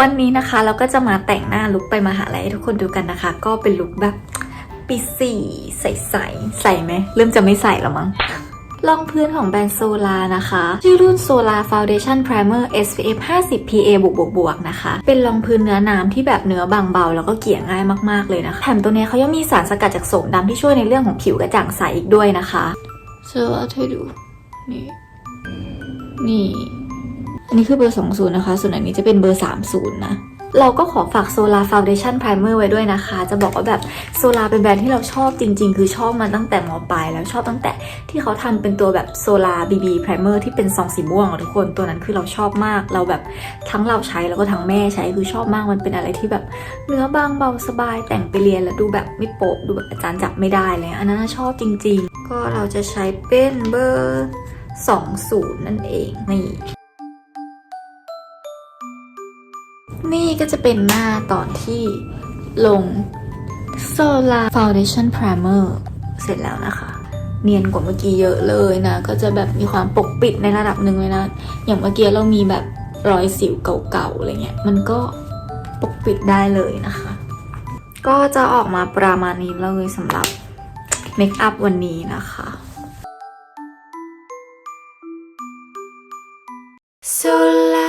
วันนี้นะคะเราก็จะมาแต่งหน้าลุคไปมาหาลัยให้ทุกคนดูกันนะคะ ก็เป็นลุคแบบปีสี่ใสๆใส่ไหมเริ่มจะไม่ใส่แล้วมั้งรองพื้นของแบรนด์โซลานะคะ ชื่อรุ่น Solar Foundation Primer SPF 50 PA บวกบวกบวกนะคะ เป็นรองพื้นเนื้อน้ำที่แบบเนื้อบางเบา แล้วก็เกลี่ยง่ายมากๆเลยนะคะแถมตัวเนี้ยเขายังมีสารสกัดจากโสมดำที่ช่วยในเรื่องของผิวกระจ่างใสอีกด้วยนะคะเชื่อว่าเธอดูนี่นี่ อันนี้คือเบอร์ 20 นะคะ ส่วนอันนี้จะเป็นเบอร์ 30 นะเราก็ขอฝาก Solar Foundation Primer ไว้ด้วยนะคะ จะบอกว่าแบบ Solar เป็นแบรนด์ที่เราชอบจริง ๆ คือชอบมาตั้งแต่มอปลายแล้วชอบตั้งแต่ที่เขาทำเป็นตัวแบบ Solar BB Primer ที่เป็นซองสีม่วงอะทุกคนตัวนั้นคือเราชอบมาก เราแบบทั้งเราใช้แล้วก็ทั้งแม่ใช้คือชอบมากมันเป็นอะไรที่แบบเนื้อบางเบาสบายแต่งไปเรียนแล้วดูแบบไม่โปะดูแบบอาจารย์จับไม่ได้เลยอันนั้นชอบจริง ๆ ก็เราจะใช้เป็นเบอร์ 20 นั่นเองนี่ นี่ก็จะเป็นหน้าตอนที่ลง Solar Foundation Primer เสร็จแล้วนะคะ เนียนกว่าเมื่อกี้เยอะเลยนะ ก็จะแบบมีความปกปิดในระดับหนึ่งเลยนะ อย่างเมื่อกี้เรามีแบบรอยสิวเก่าๆอะไรเงี้ย มันก็ปกปิดได้เลยนะคะ ก็จะออกมาประมาณนี้เลยสำหรับเมคอัพวันนี้นะคะ Solar